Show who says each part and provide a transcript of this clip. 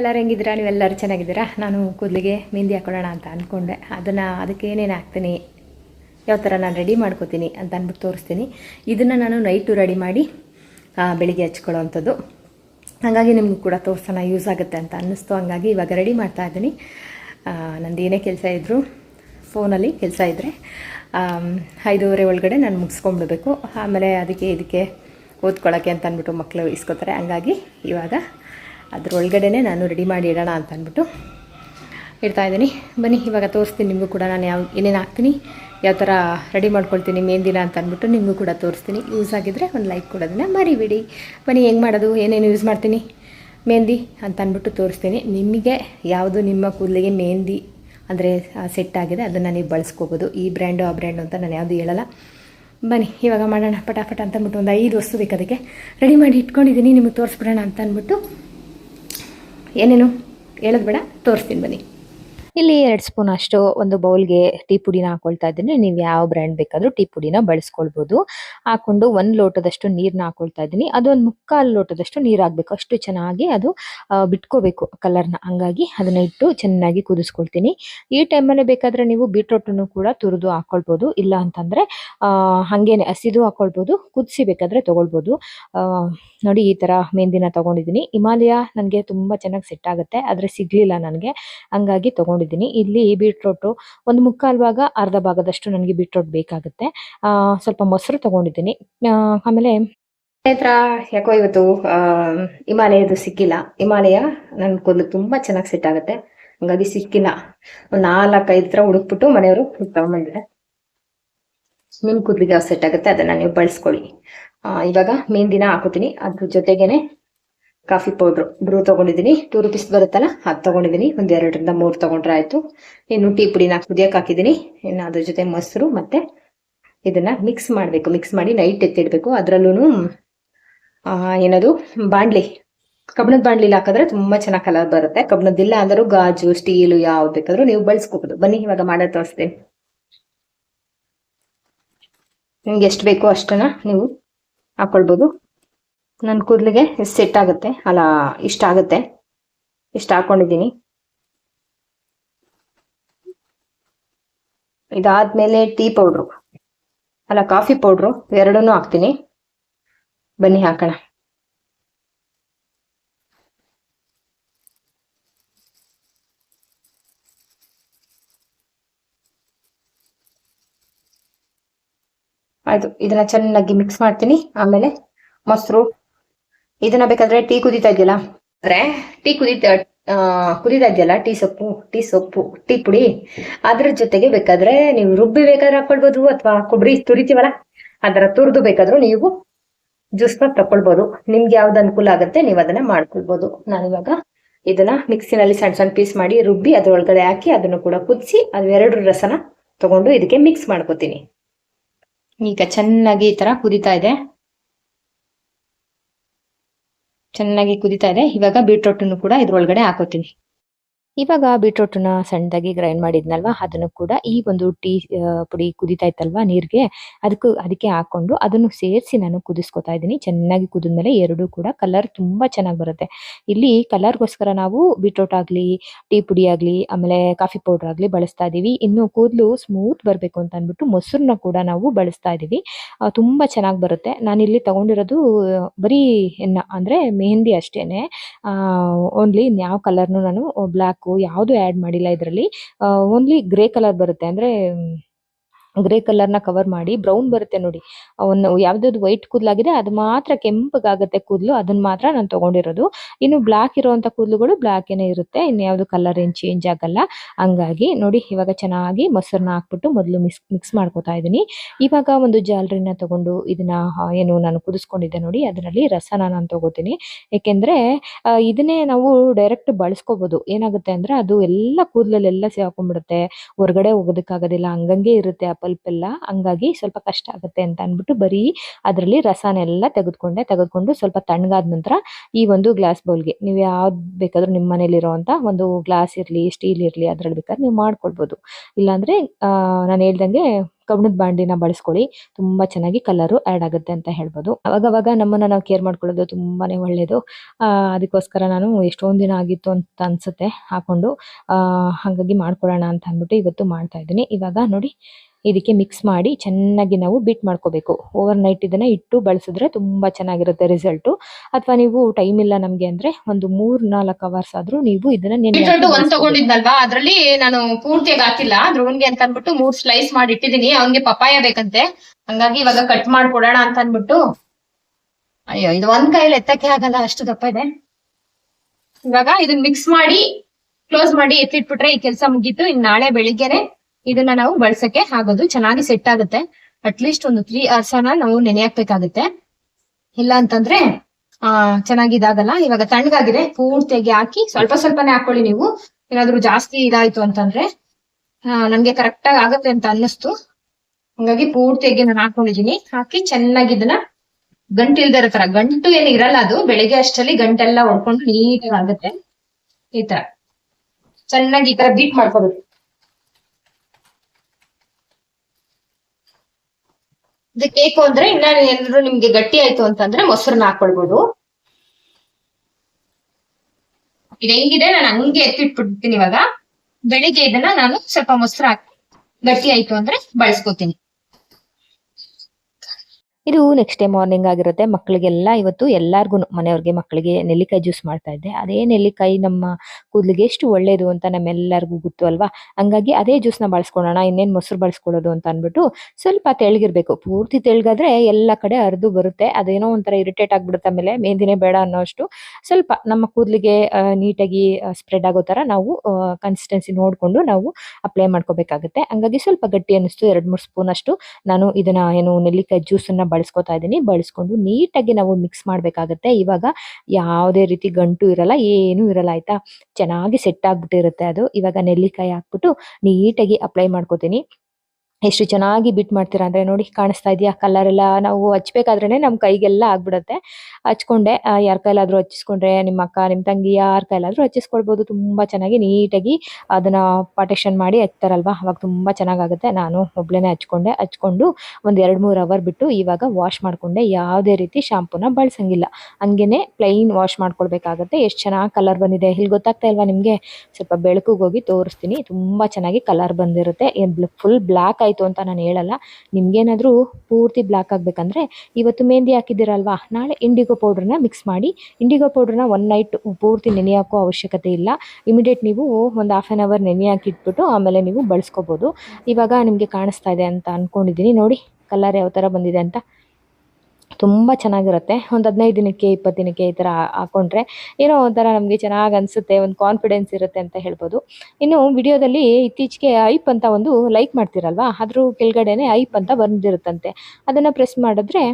Speaker 1: ಎಲ್ಲರೂ ಹೆಂಗಿದ್ದೀರಾ? ನೀವೆಲ್ಲರೂ ಚೆನ್ನಾಗಿದ್ದೀರಾ? ನಾನು ಕೂದಲಿಗೆ ಮೆಹಂದಿ ಹಾಕೊಳ್ಳೋಣ ಅಂತ ಅಂದ್ಕೊಂಡೆ ಅದನ್ನು ಅದಕ್ಕೆ ಏನೇನು ಹಾಕ್ತೀನಿ? ಯಾವ ಥರ ನಾನು ರೆಡಿ ಮಾಡ್ಕೋತೀನಿ ಅಂತ ಅಂದ್ಬಿಟ್ಟು ತೋರಿಸ್ತೀನಿ. ಇದನ್ನು ನಾನು ನೈಟು ರೆಡಿ ಮಾಡಿ ಬೆಳಿಗ್ಗೆ ಹಚ್ಕೊಳ್ಳೋ ಅಂಥದ್ದು ಹಾಗಾಗಿ ನಿಮಗೂ ಕೂಡ ತೋರ್ಸೋಣ ಯೂಸ್ ಆಗುತ್ತೆ ಅಂತ ಅನ್ನಿಸ್ತು. ಹಂಗಾಗಿ ಇವಾಗ ರೆಡಿ ಮಾಡ್ತಾ ಇದ್ದೀನಿ. ನಂದು ಏನೇ ಕೆಲಸ ಇದ್ದರೂ ಫೋನಲ್ಲಿ ಕೆಲಸ ಇದ್ದರೆ ಐದೂವರೆ ಒಳಗಡೆ ನಾನು ಮುಗಿಸ್ಕೊಂಡ್ಬಿಡ್ಬೇಕು. ಆಮೇಲೆ ಅದಕ್ಕೆ ಇದಕ್ಕೆ ಓದ್ಕೊಳ್ಳೋಕ್ಕೆ ಅಂತ ಅಂದ್ಬಿಟ್ಟು ಮಕ್ಕಳು ಇಸ್ಕೋತಾರೆ. ಹಂಗಾಗಿ ಇವಾಗ ಅದ್ರೊಳಗಡೆನೆ ನಾನು ರೆಡಿ ಮಾಡಿ ಇಡೋಣ ಅಂತ ಅಂದ್ಬಿಟ್ಟು ಇಡ್ತಾ ಇದ್ದೀನಿ. ಬನ್ನಿ, ಇವಾಗ ತೋರಿಸ್ತೀನಿ ನಿಮಗೂ ಕೂಡ ನಾನು ಯಾವ ಏನೇನು ಹಾಕ್ತೀನಿ. ಯಾವ ಥರ ರೆಡಿ ಮಾಡ್ಕೊಳ್ತೀನಿ ಮೆಹಂದಿನ ಅಂತ ಅಂದ್ಬಿಟ್ಟು ನಿಮಗೂ ಕೂಡ ತೋರಿಸ್ತೀನಿ. ಯೂಸ್ ಆಗಿದ್ದರೆ ಒಂದು ಲೈಕ್ ಕೊಡೋದನ್ನ ಮರಿಬೇಡಿ. ಬನ್ನಿ, ಹೆಂಗೆ ಮಾಡೋದು? ಏನೇನು ಯೂಸ್ ಮಾಡ್ತೀನಿ? ಮೆಹಂದಿ ಅಂತ ಅಂದ್ಬಿಟ್ಟು ತೋರಿಸ್ತೀನಿ. ನಿಮಗೆ ಯಾವುದು ನಿಮ್ಮ ಕೂದಲಿಗೆ ಮೆಹಂದಿ ಅಂದರೆ ಸೆಟ್ ಆಗಿದೆ, ಅದನ್ನು ನೀವು ಬಳಸ್ಕೋಬೋದು. ಈ ಬ್ರ್ಯಾಂಡು ಆ ಬ್ರ್ಯಾಂಡು ಅಂತ ನಾನು ಯಾವುದು ಹೇಳಲ್ಲ. ಬನ್ನಿ, ಇವಾಗ ಮಾಡೋಣ. ಪಟಾಫಟ ಅಂತ ಅಂದ್ಬಿಟ್ಟು ಒಂದು ಐದು ವಸ್ತು ಬೇಕು ಅದಕ್ಕೆ. ರೆಡಿ ಮಾಡಿ ಇಟ್ಕೊಂಡಿದ್ದೀನಿ, ನಿಮಗೆ ತೋರಿಸ್ಬಿಡೋಣ ಅಂತ ಅಂದ್ಬಿಟ್ಟು. ಏನೇನು? ಹೇಳೋದು ಬೇಡ, ತೋರಿಸ್ತೀನಿ ಬನ್ನಿ. ಇಲ್ಲಿ ಎರಡು ಸ್ಪೂನ್ ಅಷ್ಟು ಒಂದು ಬೌಲ್ಗೆ ಟೀ ಪುಡಿನ ಹಾಕೊಳ್ತಾ ಇದ್ದೀನಿ. ನೀವು ಯಾವ ಬ್ರ್ಯಾಂಡ್ ಬೇಕಾದರೂ ಟೀ ಪುಡಿನ ಬಳಸ್ಕೊಳ್ಬೋದು. ಹಾಕೊಂಡು ಒಂದು ಲೋಟದಷ್ಟು ನೀರನ್ನ ಹಾಕೊಳ್ತಾ ಇದ್ದೀನಿ. ಅದು ಒಂದು ಮುಕ್ಕಾಲು ಲೋಟದಷ್ಟು ನೀರು ಹಾಕಬೇಕು. ಅಷ್ಟು ಚೆನ್ನಾಗಿ ಅದು ಬಿಟ್ಕೋಬೇಕು ಕಲರ್ನ. ಹಂಗಾಗಿ ಅದನ್ನ ಇಟ್ಟು ಚೆನ್ನಾಗಿ ಕುದಿಸ್ಕೊಳ್ತೀನಿ. ಈ ಟೈಮಲ್ಲಿ ಬೇಕಾದರೆ ನೀವು ಬೀಟ್ರೋಟನ್ನು ಕೂಡ ತುರಿದು ಹಾಕೊಳ್ಬೋದು. ಇಲ್ಲ ಅಂತಂದರೆ ಹಾಗೇನೆ ಹಸಿದು ಹಾಕೊಳ್ಬೋದು. ಕುದಿಸಿ ಬೇಕಾದರೆ ತೊಗೊಳ್ಬೋದು. ನೋಡಿ ಈ ಥರ ಮೆಹಂದಿನ ತೊಗೊಂಡಿದ್ದೀನಿ. ಹಿಮಾಲಯ ನನಗೆ ತುಂಬ ಚೆನ್ನಾಗಿ ಸೆಟ್ ಆಗುತ್ತೆ. ಆದರೆ ಸಿಗಲಿಲ್ಲ ನನಗೆ. ಹಂಗಾಗಿ ತೊಗೊಂಡಿದ್ದೀನಿ ಇಲ್ಲಿ ಬೀಟ್ರೋಟು ಒಂದು ಮುಕ್ಕಾಲು ಭಾಗ ಅರ್ಧ ಭಾಗದಷ್ಟು ನನಗೆ ಬೀಟ್ರೋಟ್ ಬೇಕಾಗುತ್ತೆ. ಸ್ವಲ್ಪ ಮೊಸರು ತಗೊಂಡಿದ್ದೀನಿ. ಆಮೇಲೆ ಸ್ನೇಹಿತರ ಯಾಕೋ ಇವತ್ತು ಆ, ಹಿಮಾಲಯದು ಸಿಕ್ಕಿಲ್ಲ. ಹಿಮಾಲಯ ನನ್ನ ಕೂದಲು ತುಂಬಾ ಚೆನ್ನಾಗಿ ಸೆಟ್ ಆಗುತ್ತೆ. ಹಂಗಾಗಿ ಸಿಕ್ಕಿಲ್ಲ. ಒಂದು ನಾಲ್ಕೈದು ತರ ಹುಡುಕ್ಬಿಟ್ಟು ಮನೆಯವರು ತಗೊಂಡ್ಬಂದಿದೆ ನಿಮ್ಮ ಕೂದಲಿಗೆ ಸೆಟ್ ಆಗುತ್ತೆ ಅದನ್ನ ನೀವು ಬಳಸ್ಕೊಳ್ಳಿ. ಇವಾಗ ಮೇನ್ ದಿನ ಹಾಕೋತೀನಿ. ಅದ್ರ ಜೊತೆಗೇನೆ ಕಾಫಿ ಪೌಡ್ರು ಬ್ರೂ ತಗೊಂಡಿದ್ದೀನಿ. ಟೂ ರುಪೀಸ್ ಬರುತ್ತಲ್ಲ? ಅದು ತಗೊಂಡಿದ್ದೀನಿ. ಒಂದು ಎರಡರಿಂದ ಮೂರು ತಗೊಂಡ್ರೆ ಆಯ್ತು. ಇನ್ನು ಟೀ ಪುಡಿನ ಕುದಿಯಕ್ಕೆ ಹಾಕಿದ್ದೀನಿ. ಇನ್ನು ಅದ್ರ ಜೊತೆ ಮೊಸರು ಮತ್ತೆ ಇದನ್ನ ಮಿಕ್ಸ್ ಮಾಡಬೇಕು. ಮಿಕ್ಸ್ ಮಾಡಿ ನೈಟ್ ಎತ್ತಿಡಬೇಕು. ಅದರಲ್ಲೂ ಏನದು? ಬಾಂಡ್ಲಿ ಕಬ್ಬಣದ ಬಾಂಡ್ಲಿ ಹಾಕಿದ್ರೆ ತುಂಬಾ ಚೆನ್ನಾಗಿ ಕಲರ್ ಬರುತ್ತೆ. ಕಬ್ಬಣದಿಲ್ಲ ಅಂದರೂ ಗಾಜು ಸ್ಟೀಲು ಯಾವ್ದು ಬೇಕಾದ್ರೂ ನೀವು ಬಳಸ್ಕೋಬಹುದು ಬನ್ನಿ, ಇವಾಗ ಮಾಡೋದು ತೋರಿಸ್ತೀನಿ. ನಿಮ್ಗೆ ಎಷ್ಟು ಬೇಕೋ ಅಷ್ಟನ್ನ ನೀವು ಹಾಕೊಳ್ಬೋದು. ನನ್ನ ಕೂದಲಿಗೆ ಸೆಟ್ ಆಗುತ್ತೆ? ಅಲ್ಲ ಇಷ್ಟ ಆಗುತ್ತೆ. ಇಷ್ಟ ಹಾಕೊಂಡಿದ್ದೀನಿ. ಇದಾದ್ಮೇಲೆ ಟೀ ಪೌಡ್ರು. ಅಲ್ಲ ಕಾಫಿ ಪೌಡ್ರು. ಎರಡನ್ನೂ ಹಾಕ್ತೀನಿ. ಬನ್ನಿ, ಹಾಕೋಣ. ಆಯ್ತು, ಇದನ್ನ ಚೆನ್ನಾಗಿ ಮಿಕ್ಸ್ ಮಾಡ್ತೀನಿ. ಆಮೇಲೆ ಮೊಸರು. ಇದನ್ನ ಬೇಕಾದ್ರೆ ಟೀ ಕುದೀತಾ ಇದೆಯಲ್ಲ? ಅಂದ್ರೆ ಟೀ ಕುದೀತಾ ಕುದೀತಾ ಇದೆಯಲ್ಲ ಟೀ ಸೊಪ್ಪು ಟೀ ಸೊಪ್ಪು, ಟೀ ಪುಡಿ. ಅದ್ರ ಜೊತೆಗೆ ಬೇಕಾದ್ರೆ ನೀವು ರುಬ್ಬಿ ಬೇಕಾದ್ರೆ ಹಾಕೊಳ್ಬೋದು ಅಥವಾ ಕೊಬ್ಬರಿ ತುರಿತೀವಲ್ಲ, ಅದರ ತುರಿದು ಬೇಕಾದ್ರೂ ನೀವು ಜ್ಯೂಸ್ನ ತಕೊಳ್ಬೋದು ನಿಮ್ಗೆ ಯಾವ್ದು ಅನುಕೂಲ ಆಗುತ್ತೆ ನೀವು ಅದನ್ನ ಮಾಡ್ಕೊಳ್ಬೋದು. ನಾನಿವಾಗ ಇದನ್ನ ಮಿಕ್ಸಿನಲ್ಲಿ ಸಣ್ಣ ಸಣ್ಣ ಪೀಸ್ ಮಾಡಿ ರುಬ್ಬಿ ಅದ್ರೊಳಗಡೆ ಹಾಕಿ ಅದನ್ನು ಕೂಡ ಕುದಿಸಿ ಅವೆರಡು ರಸನ ತಗೊಂಡು ಇದಕ್ಕೆ ಮಿಕ್ಸ್ ಮಾಡ್ಕೋತೀನಿ. ಈಗ ಚೆನ್ನಾಗಿ ಈ ತರ ಕುದಿತಾ ಇದೆ. ಚೆನ್ನಾಗಿ ಕುದಿತಾ ಇದೆ. ಇವಾಗ ಬೀಟ್ರೋಟನ್ನು ಕೂಡ ಇದ್ರೊಳಗಡೆ ಹಾಕೋತೀನಿ. ಇವಾಗ ಬೀಟ್ರೂಟ್ನ ಸಣ್ಣದಾಗಿ ಗ್ರೈಂಡ್ ಮಾಡಿದ್ನಲ್ವಾ, ಅದನ್ನು ಕೂಡ ಈ ಒಂದು ಟೀ ಪುಡಿ ಕುದೀತಾ ಇತ್ತಲ್ವಾ ನೀರಿಗೆ, ಅದಕ್ಕೂ, ಅದಕ್ಕೆ ಹಾಕೊಂಡು ಅದನ್ನು ಸೇರಿಸಿ ನಾನು ಕುದಿಸ್ಕೊತಾ ಇದ್ದೀನಿ. ಚೆನ್ನಾಗಿ ಕುದಿದ್ಮೇಲೆ ಎರಡೂ ಕೂಡ ಕಲರ್ ತುಂಬಾ ಚೆನ್ನಾಗಿ ಬರುತ್ತೆ. ಇಲ್ಲಿ ಕಲರ್ಗೋಸ್ಕರ ನಾವು ಬೀಟ್ರೂಟ್ ಆಗಲಿ, ಟೀ ಪುಡಿ ಆಗಲಿ, ಆಮೇಲೆ ಕಾಫಿ ಪೌಡರ್ ಆಗಲಿ ಬಳಸ್ತಾ ಇದ್ದೀವಿ. ಇನ್ನು ಕೂದಲು ಸ್ಮೂತ್ ಬರಬೇಕು ಅಂತ ಅಂದ್ಬಿಟ್ಟು ಮೊಸರನ್ನ ಕೂಡ ನಾವು ಬಳಸ್ತಾ ಇದ್ದೀವಿ. ತುಂಬ ಚೆನ್ನಾಗಿ ಬರುತ್ತೆ. ನಾನಿಲ್ಲಿ ತಗೊಂಡಿರೋದು, ಬರೀ ಎನ್ನ ಅಂದರೆ ಮೆಹಂದಿ ಅಷ್ಟೇ ಓನ್ಲಿ ಯಾವ ಕಲರ್ನು ನಾನು ಬ್ಲ್ಯಾಕು ಯಾವುದು ಆಡ್ ಮಾಡಿಲ್ಲ ಇದರಲ್ಲಿ. ಓನ್ಲಿ ಗ್ರೇ ಕಲರ್ ಬರುತ್ತೆ. ಅಂದ್ರೆ ಗ್ರೇ ಕಲರ್ನ ಕವರ್ ಮಾಡಿ ಬ್ರೌನ್ ಬರುತ್ತೆ ನೋಡಿ. ಒಂದು ಯಾವ್ದಾದ್ ವೈಟ್ ಕೂದಲಾಗಿದೆ ಅದು ಮಾತ್ರ ಕೆಂಪಗಾಗುತ್ತೆ ಕೂದಲು ಅದನ್ನ ಮಾತ್ರ ನಾನು ತಗೊಂಡಿರೋದು. ಇನ್ನು ಬ್ಲಾಕ್ ಇರುವಂತ ಕೂದಲುಗಳು ಬ್ಲಾಕ್ ಏನೇ ಇರುತ್ತೆ ಇನ್ನು ಯಾವ್ದು ಕಲರ್ ಏನ್ ಚೇಂಜ್ ಆಗಲ್ಲ. ಹಂಗಾಗಿ ನೋಡಿ ಇವಾಗ ಚೆನ್ನಾಗಿ ಮೊಸರನ್ನ ಹಾಕ್ಬಿಟ್ಟು ಮೊದಲು ಮಿಕ್ಸ್ ಮಿಕ್ಸ್ ಮಾಡ್ಕೊತಾ ಇದ್ದೀನಿ. ಇವಾಗ ಒಂದು ಜಾಲರಿನ ತಗೊಂಡು ಇದನ್ನ ಏನು ನಾನು ಕುದಿಸ್ಕೊಂಡಿದ್ದೆ ನೋಡಿ, ಅದರಲ್ಲಿ ರಸನ ನಾನು ತಗೋತೀನಿ. ಯಾಕೆಂದ್ರೆ ಇದನ್ನೇ ನಾವು ಡೈರೆಕ್ಟ್ ಬಳಸ್ಕೋಬಹುದು ಏನಾಗುತ್ತೆ ಅಂದ್ರೆ ಅದು ಎಲ್ಲ ಕೂದಲಲ್ಲೆಲ್ಲ ಸೇರ್ಕೊಂಡ್ಬಿಡುತ್ತೆ ಹೊರಗಡೆ ಹೋಗೋದಕ್ಕಾಗೋದಿಲ್ಲ, ಹಂಗಂಗೆ ಇರುತ್ತೆ ಪಲ್ಪ್ ಎಲ್ಲ ಹಂಗಾಗಿ ಸ್ವಲ್ಪ ಕಷ್ಟ ಆಗುತ್ತೆ ಅಂತ ಅಂದ್ಬಿಟ್ಟು ಬರೀ ಅದರಲ್ಲಿ ರಸನೆಲ್ಲ ತೆಗೆದುಕೊಂಡೆ, ತೆಗೆದುಕೊಂಡು ಸ್ವಲ್ಪ ತಣ್ಣಗಾದ ನಂತರ ಈ ಒಂದು ಗ್ಲಾಸ್ ಬೌಲ್ಗೆ ನೀವು ಯಾವ್ದು ಬೇಕಾದ್ರೂ ನಿಮ್ಮ ಮನೇಲಿರೋವಂಥ ಒಂದು ಗ್ಲಾಸ್ ಇರಲಿ ಸ್ಟೀಲ್ ಇರಲಿ ಅದ್ರಲ್ಲಿ ಬೇಕಾದ್ರೆ ನೀವು ಮಾಡ್ಕೊಳ್ಬೋದು ಇಲ್ಲಾಂದ್ರೆ ನಾನು ಹೇಳ್ದಂಗೆ ಕಬ್ಬಣದ ಬಾಂಡಿನ ಬಳಸ್ಕೊಳ್ಳಿ, ತುಂಬಾ ಚೆನ್ನಾಗಿ ಕಲರು ಆ್ಯಡ್ ಆಗುತ್ತೆ ಅಂತ ಹೇಳ್ಬೋದು. ಅವಾಗವಾಗ ನಮ್ಮನ್ನ ನಾವು ಕೇರ್ ಮಾಡ್ಕೊಳ್ಳೋದು ತುಂಬಾನೇ ಒಳ್ಳೆಯದು ಅದಕ್ಕೋಸ್ಕರ ನಾನು ಎಷ್ಟೊಂದು ದಿನ ಆಗಿತ್ತು ಅಂತ ಅನ್ಸುತ್ತೆ, ಹಾಕೊಂಡು ಹಾಗಾಗಿ ಮಾಡ್ಕೊಳ್ಳೋಣ ಅಂತ ಅಂದ್ಬಿಟ್ಟು ಇವತ್ತು ಮಾಡ್ತಾ ಇದ್ದೀನಿ. ಇವಾಗ ನೋಡಿ ಇದಕ್ಕೆ ಮಿಕ್ಸ್ ಮಾಡಿ ಚೆನ್ನಾಗಿ ನಾವು ಬೀಟ್ ಮಾಡ್ಕೋಬೇಕು. ಓವರ್ ನೈಟ್ ಇದನ್ನ ಇಟ್ಟು ಬಳಸಿದ್ರೆ ತುಂಬಾ ಚೆನ್ನಾಗಿರುತ್ತೆ ರಿಸಲ್ಟು ಅಥವಾ ನೀವು ಟೈಮ್ ಇಲ್ಲ ನಮಗೆ ಅಂದ್ರೆ ಒಂದು ಮೂರ್ ನಾಲ್ಕು ಅವರ್ಸ್ ಆದ್ರೂ ನೀವು ಇದನ್ನ ನೆನೆ
Speaker 2: ಒಂದ್ ತಗೊಂಡಿದ್ನಲ್ವಾ? ಅದರಲ್ಲಿ ನಾನು ಪೂರ್ತಿಯಾಗಿ ಹಾಕಿಲ್ಲ. ಧ್ರುವನ್ಗೆ ಅಂತ ಅಂದ್ಬಿಟ್ಟು ಮೂರು ಸ್ಲೈಸ್ ಮಾಡಿ ಇಟ್ಟಿದ್ದೀನಿ. ಅವನಿಗೆ ಪಪಾಯ ಬೇಕಂತೆ. ಹಂಗಾಗಿ ಇವಾಗ ಕಟ್ ಮಾಡ್ಕೊಡೋಣ ಅಂತ ಅಂದ್ಬಿಟ್ಟು. ಅಯ್ಯೋ ಇದು ಒಂದ್ ಕೈಯಲ್ಲಿ ಎತ್ತಕ್ಕೆ ಆಗಲ್ಲ. ಅಷ್ಟು ದಪ್ಪ ಇದೆ. ಇವಾಗ ಇದನ್ನ ಮಿಕ್ಸ್ ಮಾಡಿ ಕ್ಲೋಸ್ ಮಾಡಿ ಎತ್ತಿಟ್ಬಿಟ್ರೆ ಈ ಕೆಲಸ ಮುಗೀತು. ಇನ್ ನಾಳೆ ಬೆಳಿಗ್ಗೆನೆ ಇದನ್ನ ನಾವು ಬಳಸಕ್ಕೆ ಆಗೋದು. ಚೆನ್ನಾಗಿ ಸೆಟ್ ಆಗುತ್ತೆ. ಅಟ್ಲೀಸ್ಟ್ ಒಂದು ತ್ರೀ ಅವರ್ಸ್ ನಾವು ನೆನೆ ಹಾಕ್ಬೇಕಾಗುತ್ತೆ ಇಲ್ಲ ಅಂತಂದ್ರೆ, ಆ ಚೆನ್ನಾಗಿ ಇದಾಗಲ್ಲ ಇವಾಗ ತಣ್ಣಗಾಗಿದೆ. ಪೂರ್ತಿಯಾಗಿ ಹಾಕಿ ಸ್ವಲ್ಪ ಸ್ವಲ್ಪನೇ ಹಾಕೊಳ್ಳಿ ನೀವು. ಏನಾದ್ರು ಜಾಸ್ತಿ ಇದಾಯ್ತು ಅಂತಂದ್ರೆ ನನ್ಗೆ ಕರೆಕ್ಟ್ ಆಗಿ ಆಗತ್ತೆ ಅಂತ ಅನ್ನಿಸ್ತು. ಹಂಗಾಗಿ ಪೂರ್ತಿಯಾಗಿ ನಾನು ಹಾಕೊಂಡಿದೀನಿ ಹಾಕಿ ಚೆನ್ನಾಗಿ ಇದನ್ನ ಗಂಟು ಇಲ್ದೇ ಇರೋ ತರ. ಗಂಟು ಏನು ಇರಲ್ಲ ಅದು. ಬೆಳಿಗ್ಗೆ ಅಷ್ಟರಲ್ಲಿ ಗಂಟೆಲ್ಲ ಹೊಡ್ಕೊಂಡು ನೀಟಾಗಿ ಆಗುತ್ತೆ. ಈ ತರ. ಚೆನ್ನಾಗಿ ಈ ತರ ಬೀಟ್ ಮಾಡ್ಕೋಬೇಕು. ಇದಕ್ಕೆ ಬೇಕು ಅಂದ್ರೆ ಇನ್ನ ಏನಾದ್ರು ನಿಮ್ಗೆ ಗಟ್ಟಿ ಆಯ್ತು ಅಂತಂದ್ರೆ ಮೊಸರನ್ನ ಹಾಕೊಳ್ಬೋದು. ಇದು, ಹೆಂಗಿದೆ. ನಾನು ಹಂಗೆ ಎತ್ತಿಟ್ಬಿಡ್ತೀನಿ ಇವಾಗ. ಬೆಳಿಗ್ಗೆ ಇದನ್ನ ನಾನು ಸ್ವಲ್ಪ ಮೊಸರು ಹಾಕಿ ಗಟ್ಟಿ ಆಯ್ತು ಅಂದ್ರೆ ಬಳಸ್ಕೊತೀನಿ.
Speaker 1: ಇದು ನೆಕ್ಸ್ಟ್ ಡೇ ಮಾರ್ನಿಂಗ್ ಆಗಿರುತ್ತೆ. ಮಕ್ಕಳಿಗೆಲ್ಲ ಇವತ್ತು ಎಲ್ಲರಿಗೂ ಮನೆಯವ್ರಿಗೆ ಮಕ್ಕಳಿಗೆ ನೆಲ್ಲಿಕಾಯಿ ಜ್ಯೂಸ್ ಮಾಡ್ತಾ ಇದ್ದೆ. ಅದೇ ನೆಲ್ಲಿಕಾಯಿ ನಮ್ಮ ಕೂದಲಿಗೆ ಎಷ್ಟು ಒಳ್ಳೇದು ಅಂತ ನಮ್ಮೆಲ್ಲರಿಗೂ ಗೊತ್ತು ಅಲ್ವಾ? ಹಂಗಾಗಿ ಅದೇ ಜ್ಯೂಸ್ನ ಬಳಸ್ಕೊಳ್ಳೋಣ, ಇನ್ನೇನು ಮೊಸರು ಬಳಸ್ಕೊಳ್ಳೋದು ಅಂತ ಅಂದ್ಬಿಟ್ಟು ಸ್ವಲ್ಪ ತೆಳಗಿರ್ಬೇಕು. ಪೂರ್ತಿ ತೆಳಗಾದ್ರೆ ಎಲ್ಲ ಕಡೆ ಹರಿದು ಬರುತ್ತೆ. ಅದೇನೋ ಒಂಥರ ಇರಿಟೇಟ್ ಆಗಿಬಿಡುತ್ತೆ ಆಮೇಲೆ ಮೆಹಂದಿನೇ ಬೇಡ ಅನ್ನೋಷ್ಟು. ಸ್ವಲ್ಪ ನಮ್ಮ ಕೂದಲಿಗೆ ನೀಟಾಗಿ ಸ್ಪ್ರೆಡ್ ಆಗೋ ಥರ ನಾವು ಕನ್ಸಿಸ್ಟೆನ್ಸಿ ನೋಡಿಕೊಂಡು ನಾವು ಅಪ್ಲೈ ಮಾಡ್ಕೋಬೇಕಾಗುತ್ತೆ. ಹಂಗಾಗಿ ಸ್ವಲ್ಪ ಗಟ್ಟಿ ಅನ್ನಿಸ್ತು. ಎರಡು ಮೂರು ಸ್ಪೂನ್ ಅಷ್ಟು ನಾನು ಇದನ್ನ ಏನು ನೆಲ್ಲಿಕಾಯಿ ಜ್ಯೂಸನ್ನ ಬಳಸ್ಕೊತಾ ಇದ್ದೀನಿ. ಬಳಸ್ಕೊಂಡು ನೀಟಾಗಿ ನಾವು ಮಿಕ್ಸ್ ಮಾಡಬೇಕಾಗುತ್ತೆ. ಇವಾಗ ಯಾವುದೇ ರೀತಿ ಗಂಟು ಇರಲ್ಲ, ಏನೂ ಇರಲ್ಲ, ಆಯ್ತಾ? ಚೆನ್ನಾಗಿ ಸೆಟ್ ಆಗ್ಬಿಟ್ಟಿರುತ್ತೆ ಅದು. ಇವಾಗ ನೆಲ್ಲಿಕಾಯಿ ಹಾಕ್ಬಿಟ್ಟು ನೀಟಾಗಿ ಅಪ್ಲೈ ಮಾಡ್ಕೋತೀನಿ. ಎಷ್ಟು ಚೆನ್ನಾಗಿ ಬಿಟ್ ಮಾಡ್ತೀರಾ ಅಂದ್ರೆ ನೋಡಿ ಕಾಣಿಸ್ತಾ ಇದೆಯಾ? ಕಲರ್ ಎಲ್ಲ ನಾವು ಹಚ್ಬೇಕಾದ್ರೇನೆ ನಮ್ಮ ಕೈಗೆಲ್ಲ ಆಗ್ಬಿಡತ್ತೆ. ಹಚ್ಕೊಂಡೆ ಯಾರ ಕೈಲಾದ್ರೂ ಹಚ್ಚಿಸ್ಕೊಂಡ್ರೆ ನಿಮ್ಮ ಅಕ್ಕ, ನಿಮ್ಮ ತಂಗಿ, ಯಾರ ಕೈಲಾದ್ರೂ ಹಚ್ಚಿಸ್ಕೊಳ್ಬಹುದು ತುಂಬಾ ಚೆನ್ನಾಗಿ ನೀಟಾಗಿ ಅದನ್ನ ಪಾರ್ಟೇಷನ್ ಮಾಡಿ ಹಚ್ತಾರಲ್ವಾ ಅವಾಗ ತುಂಬಾ ಚೆನ್ನಾಗಾಗುತ್ತೆ. ನಾನು ಒಬ್ಳೇನೆ ಹಚ್ಕೊಂಡೆ. ಹಚ್ಕೊಂಡು ಒಂದ್ ಎರಡ್ ಮೂರ್ ಅವರ್ ಬಿಟ್ಟು ಇವಾಗ ವಾಶ್ ಮಾಡ್ಕೊಂಡೆ. ಯಾವುದೇ ರೀತಿ ಶಾಂಪೂನ ಬಳಸಂಗಿಲ್ಲ. ಹಂಗೇನೆ ಪ್ಲೈನ್ ವಾಶ್ ಮಾಡ್ಕೊಳ್ಬೇಕಾಗತ್ತೆ. ಎಷ್ಟು ಚೆನ್ನಾಗಿ ಕಲರ್ ಬಂದಿದೆ? ಇಲ್ಲಿ ಗೊತ್ತಾಗ್ತಾ ಇಲ್ವಾ ನಿಮ್ಗೆ? ಸ್ವಲ್ಪ ಬೆಳಕಿಗೆ ಹೋಗಿ ತೋರಿಸ್ತೀನಿ. ತುಂಬಾ ಚೆನ್ನಾಗಿ ಕಲರ್ ಬಂದಿರುತ್ತೆ. ಫುಲ್ ಬ್ಲ್ಯಾಕ್ ಆಯ್ತು ಅಂತ ನಾನು ಹೇಳಲ್ಲ. ನಿಮ್ಗೇನಾದ್ರೂ ಪೂರ್ತಿ ಬ್ಲ್ಯಾಕ್ ಆಗ್ಬೇಕಂದ್ರೆ ಇವತ್ತು ಮೆಹಂದಿ ಹಾಕಿದ್ದೀರಲ್ವಾ? ನಾಳೆ ಇಂಡಿಗೋ ಪೌಡ್ರನ್ನ ಮಿಕ್ಸ್ ಮಾಡಿ. ಇಂಡಿಗೋ ಪೌಡ್ರನ್ನ ಒನ್ ನೈಟ್ ಪೂರ್ತಿ ನೆನೆ ಹಾಕೋ ಅವಶ್ಯಕತೆ ಇಲ್ಲ. ಇಮಿಡಿಯೇಟ್ ನೀವು ಒಂದು ಹಾಫ್ ಆನ್ ಅವರ್ ನೆನೆ ಹಾಕಿಟ್ಬಿಟ್ಟು ಆಮೇಲೆ ನೀವು ಬಳಸ್ಕೋಬೋದು. ಇವಾಗ ನಿಮಗೆ ಕಾಣಿಸ್ತಾ ಇದೆ ಅಂತ ಅನ್ಕೊಂಡಿದ್ದೀನಿ. ನೋಡಿ, ಕಲರ್ ಯಾವ ಥರ ಬಂದಿದೆ ಅಂತ. ತುಂಬ ಚೆನ್ನಾಗಿರುತ್ತೆ. ಒಂದು ಹದಿನೈದು ದಿನಕ್ಕೆ ಇಪ್ಪತ್ತು ದಿನಕ್ಕೆ ಈ ಥರ ಹಾಕೊಂಡ್ರೆ ಏನೋ ಒಂಥರ ನಮಗೆ ಚೆನ್ನಾಗಿ ಅನಿಸುತ್ತೆ, ಒಂದು ಕಾನ್ಫಿಡೆನ್ಸ್ ಇರುತ್ತೆ ಅಂತ ಹೇಳ್ಬೋದು. ಇನ್ನು ವಿಡಿಯೋದಲ್ಲಿ ಇತ್ತೀಚೆಗೆ ಐಪ್ ಅಂತ ಒಂದು ಲೈಕ್ ಮಾಡ್ತೀರಲ್ವಾ? ಅದ್ರ ಕೆಳಗಡೆನೆ ಐಪ್ ಅಂತ ಬಂದಿರುತ್ತಂತೆ. ಅದನ್ನು ಪ್ರೆಸ್ ಮಾಡಿದ್ರೆ